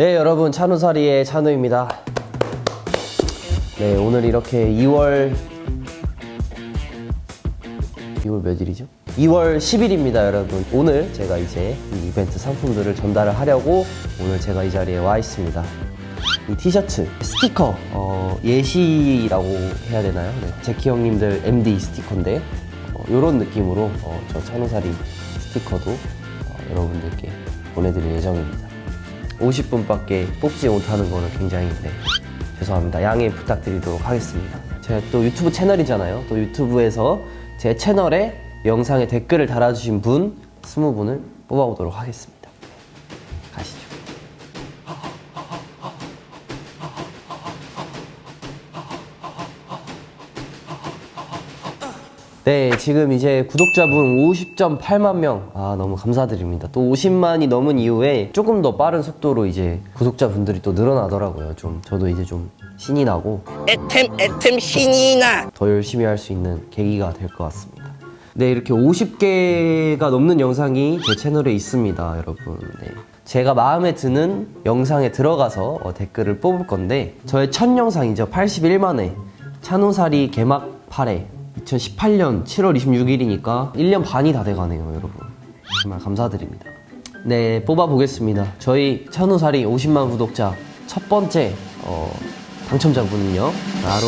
네 여러분 찬우사리의 찬우입니다 네 오늘 이렇게 2월 2월 몇일이죠? 2월 10일입니다 여러분 오늘 제가 이제 이 이벤트 상품들을 전달을 하려고 오늘 제가 이 자리에 와 있습니다 이 티셔츠 스티커 어, 예시라고 해야 되나요? 네, 제키 형님들 MD 스티커인데 이런 느낌으로 어, 저 찬우사리 스티커도 어, 여러분들께 보내드릴 예정입니다 50분밖에 뽑지 못하는 거는 굉장히 네, 죄송합니다. 양해 부탁드리도록 하겠습니다. 제가 또 유튜브 채널이잖아요. 또 유튜브에서 제 채널에 영상에 댓글을 달아주신 분 20분을 뽑아보도록 하겠습니다. 네, 지금 이제 구독자분 50.8만 명. 아, 너무 감사드립니다. 또 50만이 넘은 이후에 조금 더 빠른 속도로 이제 구독자분들이 또 늘어나더라고요. 좀, 저도 이제 좀 신이 나고 애템 애템 신이 나 더 열심히 할 수 있는 계기가 될 것 같습니다. 네, 이렇게 50개가 넘는 영상이 제 채널에 있습니다, 여러분. 네. 제가 마음에 드는 영상에 들어가서 어, 댓글을 뽑을 건데, 저의 첫 영상이죠. 81만회. 찬호사리 개막 8회. 2018년 7월 26일이니까 1년 반이 다 돼가네요, 여러분. 정말 감사드립니다. 네, 뽑아보겠습니다. 저희 찬호사리 50만 구독자 첫 번째 어, 당첨자분은요. 바로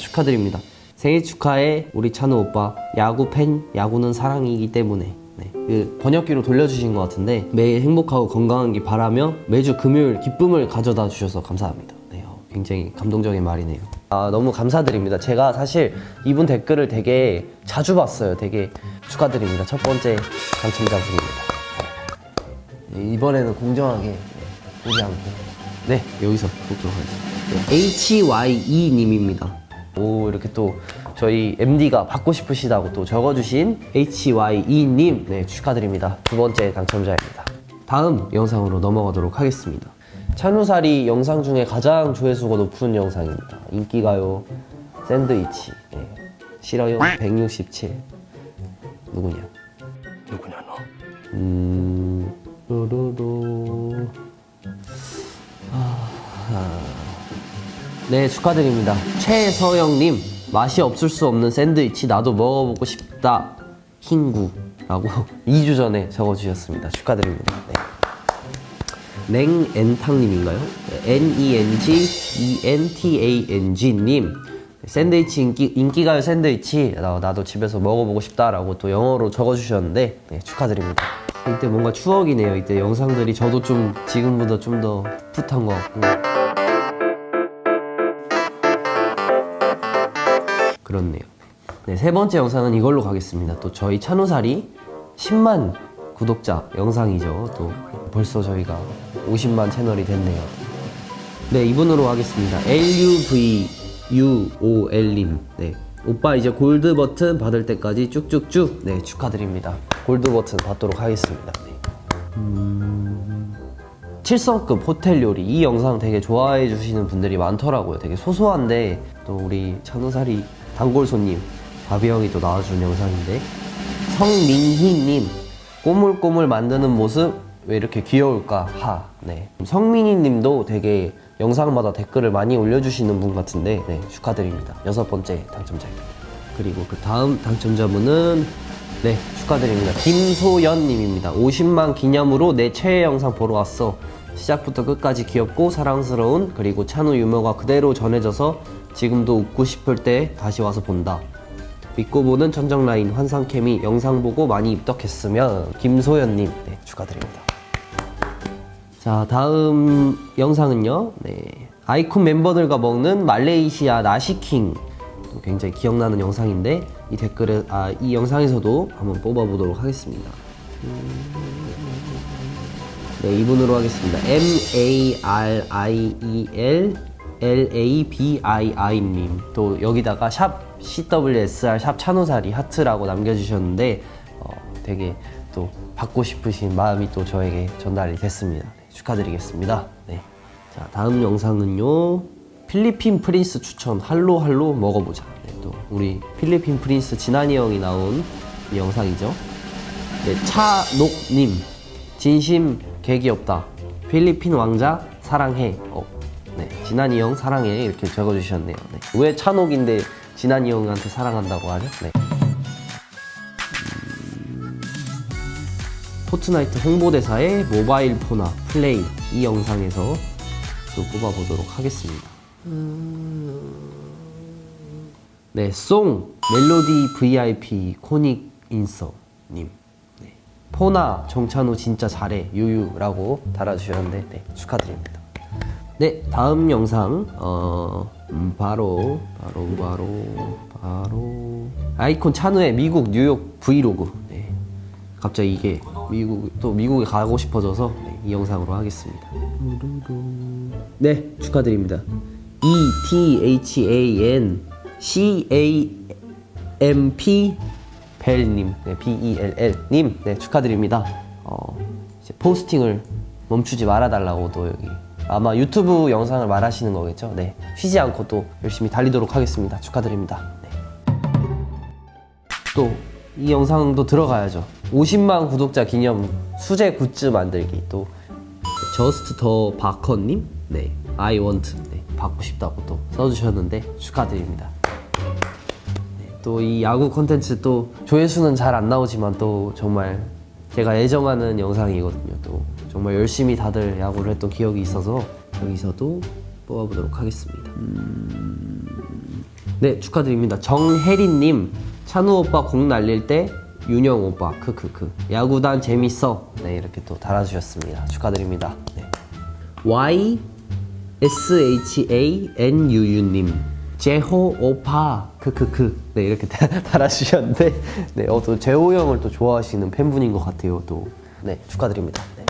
축하드립니다. 생일 축하해 우리 찬우 오빠. 야구 팬, 야구는 사랑이기 때문에. 네, 그 번역기로 돌려주신 것 같은데 매일 행복하고 건강하길 바라며 매주 금요일 기쁨을 가져다 주셔서 감사합니다. 네, 어, 굉장히 감동적인 말이네요. 아, 너무 감사드립니다. 제가 사실 이분 댓글을 되게 자주 봤어요. 되게 축하드립니다. 첫 번째 당첨자 분입니다. 네, 이번에는 공정하게 보지 않고 네 여기서 보도록 하겠습니다 네, HYE님입니다 오 이렇게 또 저희 MD가 받고 싶으시다고 또 적어주신 HYE님 네 축하드립니다 두 번째 당첨자입니다 다음 영상으로 넘어가도록 하겠습니다 찬우사리 영상 중에 가장 조회수가 높은 영상입니다 인기가요 샌드위치 네. 싫어요 167 누구냐 누구냐 너 음, 루루루. 아, 네, 축하드립니다. 최서영님, 맛이 없을 수 없는 샌드위치 나도 먹어보고 싶다. 흰구 라고 2주 전에 적어주셨습니다. 축하드립니다. 네. 냉엔탕님인가요? 네, N-E-N-G-E-N-T-A-N-G님. 샌드위치 인기, 인기가요 샌드위치 나, 나도 집에서 먹어보고 싶다라고 또 영어로 적어주셨는데 네, 축하드립니다 이때 뭔가 추억이네요 이때 영상들이 저도 좀 지금보다 좀 더 풋한 것 같고 그렇네요 네, 세 번째 영상은 이걸로 가겠습니다 또 저희 찬우살이 10만 구독자 영상이죠 또 벌써 저희가 50만 채널이 됐네요 네, 이분으로 하겠습니다. LUVUOL님. 네. 오빠 이제 골드 버튼 받을 때까지 쭉쭉쭉. 네, 축하드립니다. 골드 버튼 받도록 하겠습니다. 네. 음... 7성급 호텔 요리. 이 영상 되게 좋아해 주시는 분들이 많더라고요. 되게 소소한데, 또 우리 찬우사리 단골 손님, 바비 형이 또 나와준 영상인데, 성민희님. 꼬물꼬물 만드는 모습 왜 이렇게 귀여울까? 하. 네. 성민희 님도 되게 영상마다 댓글을 많이 올려주시는 분 같은데, 네, 축하드립니다. 여섯 번째 당첨자입니다. 그리고 그 다음 당첨자분은, 네, 축하드립니다. 김소연 님입니다. 50만 기념으로 내 최애 영상 보러 왔어. 시작부터 끝까지 귀엽고 사랑스러운 그리고 찬우 유머가 그대로 전해져서 지금도 웃고 싶을 때 다시 와서 본다. 믿고 보는 천정 라인 환상 케미 영상 보고 많이 입덕했으면 김소연님 네, 축하드립니다. 자 다음 영상은요. 네, 아이콘 멤버들과 먹는 말레이시아 나시킹 또 굉장히 기억나는 영상인데 이 댓글을 아, 이 영상에서도 한번 뽑아 보도록 하겠습니다. 네 이분으로 하겠습니다. M A R I E L L A B I I님 또 여기다가 샵 CWSR 샵 찬호사리 하트라고 남겨 주셨는데 어, 되게 또 받고 싶으신 마음이 또 저에게 전달이 됐습니다. 네, 축하드리겠습니다. 네. 자 다음 영상은요 필리핀 프린스 추천 할로 할로 먹어보자. 네, 또 우리 필리핀 프린스 진한이 형이 나온 이 영상이죠. 네, 차녹님 진심 개귀엽다. 필리핀 왕자 사랑해. 어, 네, 진한이 형 사랑해 이렇게 적어주셨네요. 네. 왜 찬옥인데 진한이 형한테 사랑한다고 하죠? 네. 포트나이트 홍보대사의 모바일 폰화 플레이 이 영상에서 또 뽑아보도록 하겠습니다. 네, 송 멜로디 VIP 코닉 인서님. 네. 포나 정찬우 진짜 잘해 유유라고 달아주셨는데 네, 축하드립니다. 네, 다음 영상 어 음, 바로 바로 바로 바로 아이콘 찬우의 미국 뉴욕 브이로그. 네. 갑자기 이게 미국 또 미국에 가고 싶어져서 네, 이 영상으로 하겠습니다. 네, 축하드립니다. E T H A N C A M P 벨님, 네, B E L L 님, 네, 축하드립니다. 어, 이제 포스팅을 멈추지 말아달라고 또 여기 아마 유튜브 영상을 말하시는 거겠죠? 네, 쉬지 않고 또 열심히 달리도록 하겠습니다. 축하드립니다. 네. 또 이 영상도 들어가야죠. 50만 구독자 기념 수제 굿즈 만들기 또 저스트 더 바커님, 네, I want, 네, 받고 싶다고 또 써주셨는데 축하드립니다. 또이 야구 콘텐츠 또 조회수는 잘 안 나오지만 또 정말 제가 애정하는 영상이거든요. 또 정말 열심히 다들 야구를 했던 기억이 있어서 여기서도 뽑아보도록 하겠습니다. 음, 네 축하드립니다. 정혜린님 찬우 오빠 공 날릴 때 윤영 오빠 크크크 야구단 재밌어 네 이렇게 또 달아주셨습니다. 축하드립니다. 네. Y S H A N U U 님 제호 오파 크크크 네 이렇게 다- 달아주셨는데 네어또 제호 형을 또 좋아하시는 팬분인 것 같아요 또 네 축하드립니다. 네.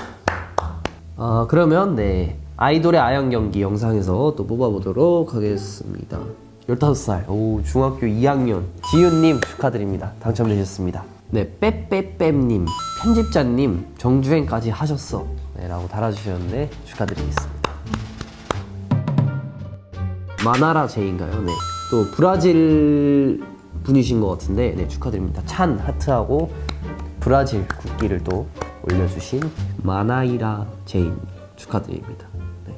아 그러면 네 아이돌의 아영 경기 영상에서 또 뽑아보도록 하겠습니다. 15살 오 중학교 2학년 지윤님 축하드립니다. 당첨되셨습니다. 네 빼빼빼님 편집자님 정주행까지 하셨어 네 라고 달아주셨는데 축하드리겠습니다. 마나라 제인가요? 네. 또 브라질 분이신 것 같은데 네 축하드립니다. 찬 하트하고 브라질 국기를 또 올려주신 마나이라 제인 축하드립니다. 네,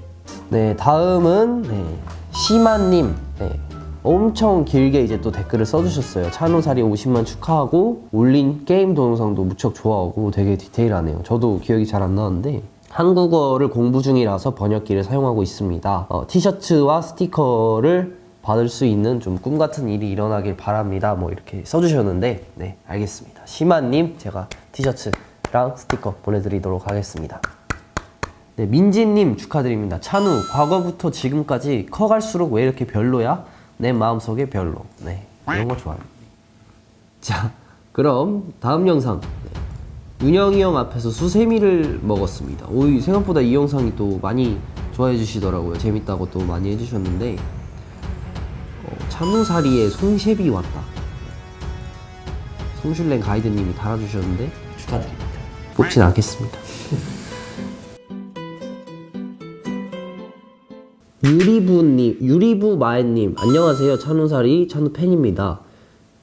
네 다음은 네, 시마님 네. 엄청 길게 이제 또 댓글을 써주셨어요. 찬호살이 50만 축하하고 올린 게임 동영상도 무척 좋아하고 되게 디테일하네요. 저도 기억이 잘 안 나는데 한국어를 공부 중이라서 번역기를 사용하고 있습니다. 어, 티셔츠와 스티커를 받을 수 있는 좀 꿈 같은 일이 일어나길 바랍니다. 뭐 이렇게 써주셨는데, 네, 알겠습니다. 시마님, 제가 티셔츠랑 스티커 보내드리도록 하겠습니다. 네, 민지님 축하드립니다. 찬우, 과거부터 지금까지 커갈수록 왜 이렇게 별로야? 내 마음속에 별로. 네, 이런 거 좋아요. 자, 그럼 다음 영상. 네. 윤영이 형 앞에서 수세미를 먹었습니다. 오, 이 생각보다 이 영상이 또 많이 좋아해 주시더라고요. 재밌다고 또 많이 해주셨는데, 어, 찬우사리에 송셰비 왔다. 송슐랭 가이드님이 달아주셨는데, 축하드립니다. 뽑진 않겠습니다. 유리부님, 유리부 마애님, 안녕하세요. 찬우사리 찬우 팬입니다.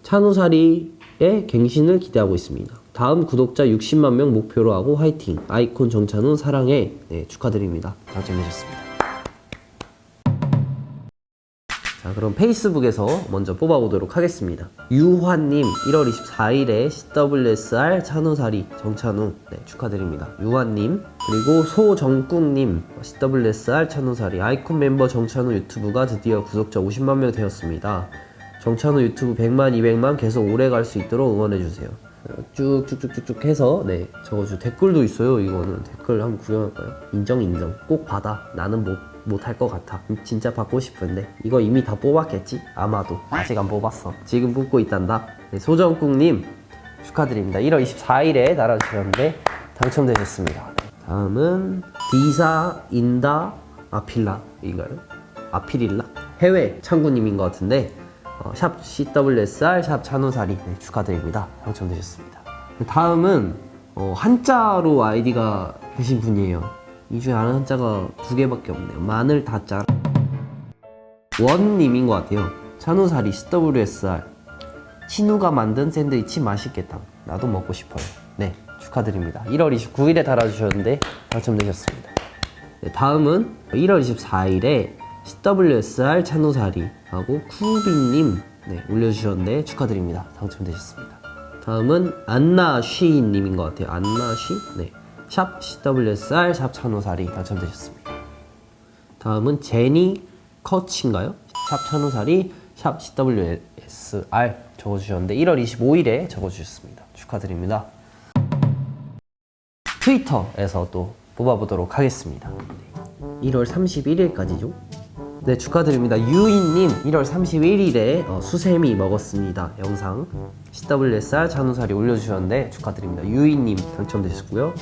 찬우사리의 갱신을 기대하고 있습니다. 다음 구독자 60만 명 목표로 하고 화이팅. 아이콘 정찬우 사랑해. 네, 축하드립니다. 당첨되셨습니다. 자, 그럼 페이스북에서 먼저 뽑아보도록 하겠습니다. 유환님, 1월 24일에 CWSR 찬우사리 정찬우, 네, 축하드립니다. 유환님, 그리고 소정국님, CWSR 찬우사리 아이콘 멤버 정찬우 유튜브가 드디어 구독자 50만 명 되었습니다. 정찬우 유튜브 100만, 200만 계속 오래 갈 수 있도록 응원해주세요. 어, 쭉쭉쭉쭉쭉 해서 네 적어주 댓글도 있어요 이거는 댓글 한번 구경할까요? 인정 인정 꼭 받아 나는 못 못할 것 같아. 음, 진짜 받고 싶은데. 이거 이미 다 뽑았겠지? 아마도. 아직 안 뽑았어. 지금 뽑고 있단다. 네, 소정국님 축하드립니다. 1월 24일에 달아주셨는데 당첨되셨습니다. 네, 다음은 디사 인다 아필라인가요? 아피릴라? 해외 창구님인 것 같은데 어, 샵 CWSR 샵 찬우사리 네, 축하드립니다. 당첨되셨습니다. 다음은 어, 한자로 아이디가 되신 분이에요 이 중에 아는 한자가 두 개밖에 없네요 마늘 다자 원님인 것 같아요 찬우사리 CWSR 친우가 만든 샌드위치 맛있겠다 나도 먹고 싶어요 네 축하드립니다 1월 29일에 달아주셨는데 당첨되셨습니다 네, 다음은 1월 24일에 CWSR 찬우사리하고 쿠비님 네, 올려주셨는데 축하드립니다. 당첨되셨습니다. 다음은 안나 쉬님인 것 같아요. 안나 쉬? 네. 샵 CWSR 샵 찬우사리 당첨되셨습니다. 다음은 제니 커치인가요? 샵 찬우사리 샵 CWSR 적어주셨는데 1월 25일에 적어주셨습니다. 축하드립니다. 트위터에서 또 뽑아보도록 하겠습니다. 1월 31일까지죠? 네, 축하드립니다. 유인님, 1월 31일에 어, 수세미 먹었습니다. 영상 CWSR 잔우살이 올려주셨는데 축하드립니다. 유인님 당첨되셨고요. 네,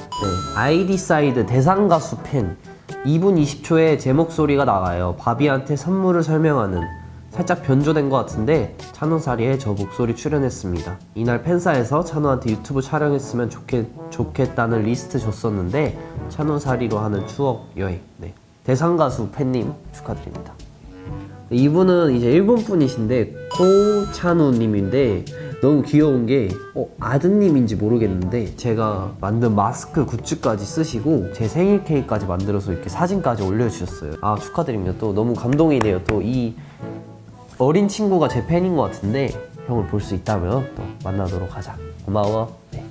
아이디 사이드 대상가수 팬 2분 20초에 제 목소리가 나가요. 바비한테 선물을 설명하는 살짝 변조된 것 같은데 찬우사리에 저 목소리 출연했습니다. 이날 팬사에서 찬우한테 유튜브 촬영했으면 좋겠, 좋겠다는 리스트 줬었는데 찬우사리로 하는 추억 여행. 네. 대상 가수 팬님 축하드립니다. 이분은 이제 일본 분이신데 코찬우 님인데 너무 귀여운 게 어, 아드님인지 모르겠는데 제가 만든 마스크 굿즈까지 쓰시고 제 생일 케이크까지 만들어서 이렇게 사진까지 올려주셨어요. 아 축하드립니다. 또 너무 감동이네요. 또 이 어린 친구가 제 팬인 것 같은데 형을 볼 수 있다면 또 만나도록 하자. 고마워. 네.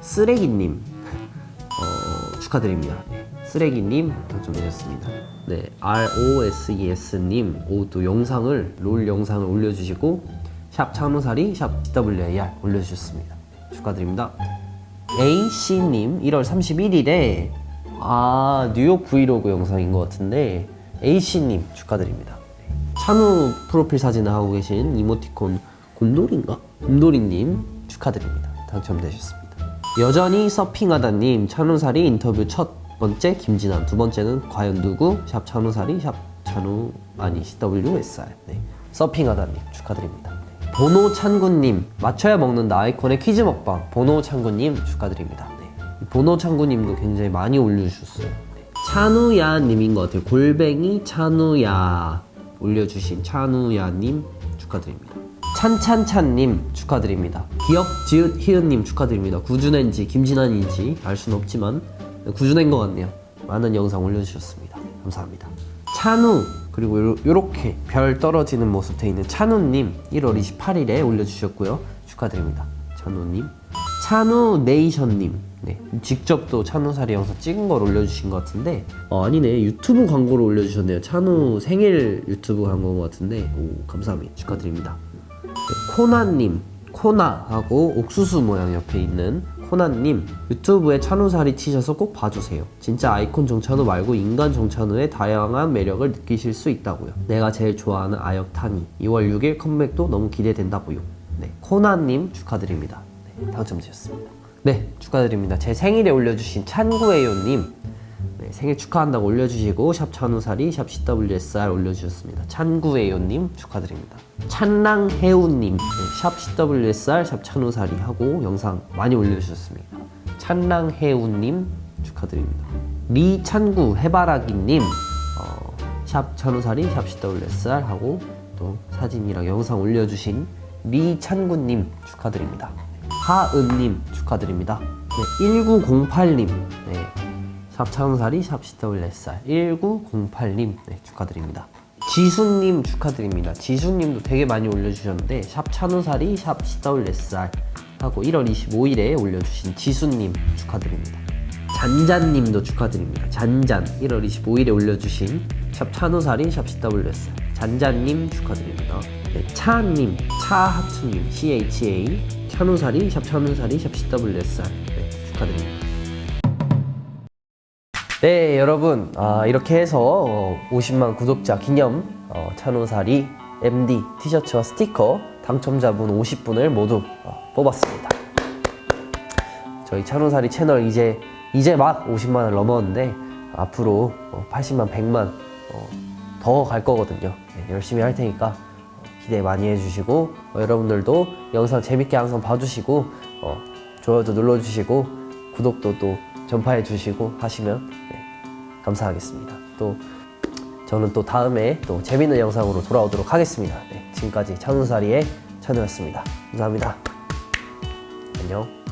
쓰레기님 어, 축하드립니다. 쓰레기님 당첨되셨습니다. 네, ROSES님 오또 영상을 롤 영상을 올려주시고 샵 찬우사리 샵 WAR 올려주셨습니다. 축하드립니다. A씨님 1월 31일에 아 뉴욕 브이로그 영상인 것 같은데 A씨님 축하드립니다. 네. 찬우 프로필 사진을 하고 계신 이모티콘 곰돌인가? 곰돌이님 축하드립니다. 당첨되셨습니다. 여전히 서핑하다님 찬우사리 인터뷰 첫 번째 김진환 두 번째는 과연 누구 샵 찬우사리 샵 찬우 아니 CWSR 네. 서핑하다님 축하드립니다. 네. 보노 찬구님 맞춰야 먹는다 아이콘의 퀴즈 먹방 보노 찬구님 축하드립니다. 네. 이 보노 찬구님도 굉장히 많이 올려주셨어요. 네. 찬우야님인 것 같아요. 골뱅이 찬우야 올려주신 찬우야님 축하드립니다. 찬찬찬님 축하드립니다. 기억 지읒 희은님 축하드립니다. 구준인지 김진환인지 알 수는 없지만 구준인 것 같네요. 많은 영상 올려주셨습니다. 감사합니다. 찬우 그리고 요, 요렇게 별 떨어지는 모습 돼 있는 찬우님 1월 28일에 올려주셨고요. 축하드립니다. 찬우님. 찬우 네이션님 네, 직접 또 찬우사리 영상 찍은 걸 올려주신 것 같은데 어, 아니네 유튜브 광고를 올려주셨네요 찬우 생일 유튜브 광고인 것 같은데 오 감사합니다 축하드립니다 네, 코나님 코나하고 옥수수 모양 옆에 있는 코나님 유튜브에 찬우사리 치셔서 꼭 봐주세요. 진짜 아이콘 정찬우 말고 인간 정찬우의 다양한 매력을 느끼실 수 있다고요. 내가 제일 좋아하는 아역 타니. 2월 6일 컴백도 너무 기대된다고요. 네, 코나님 축하드립니다. 네, 당첨되셨습니다. 네 축하드립니다. 제 생일에 올려주신 찬구에요님 네, 생일 축하한다고 올려주시고 샵 찬우사리 샵 CWSR 올려주셨습니다. 찬구에요님 축하드립니다. 찬랑해우님 네, 샵 CWSR 샵 찬우사리 하고 영상 많이 올려주셨습니다. 찬랑해우님 축하드립니다. 리찬구 해바라기님 어, 샵 찬우사리 샵 CWSR 하고 또 사진이랑 영상 올려주신 리찬구님 축하드립니다. 하은님 축하드립니다. 네, 1908님 네, 샵 차은사리 샵 CWSR 1908님 네, 축하드립니다. 지수님 축하드립니다. 지수님도 되게 많이 올려주셨는데 샵 찬우사리 샵 CWSR 하고 1월 25일에 올려주신 지수님 축하드립니다. 잔잔님도 축하드립니다. 잔잔 1월 25일에 올려주신 샵 찬우사리 샵 CWSR 잔잔님 축하드립니다. 네, 차님 차하투님 CHA 찬우사리 샵 찬우사리 샵 CWSR 네, 축하드립니다. 네 여러분. 아, 이렇게 해서 어, 50만 구독자 기념 어, 찬호사리 MD 티셔츠와 스티커 당첨자분 50분을 모두 어, 뽑았습니다. 저희 찬호사리 채널 이제 이제 막 50만을 넘었는데 앞으로 어, 80만 100만 더갈 거거든요. 네, 열심히 할 테니까 어, 기대 많이 해주시고 어, 여러분들도 영상 재밌게 항상 봐주시고 어, 좋아요도 눌러주시고 구독도 또 전파해 주시고 하시면 네, 감사하겠습니다. 또 저는 또 다음에 또 재밌는 영상으로 돌아오도록 하겠습니다. 네, 지금까지 찬우사리의 찬우였습니다. 감사합니다. 안녕.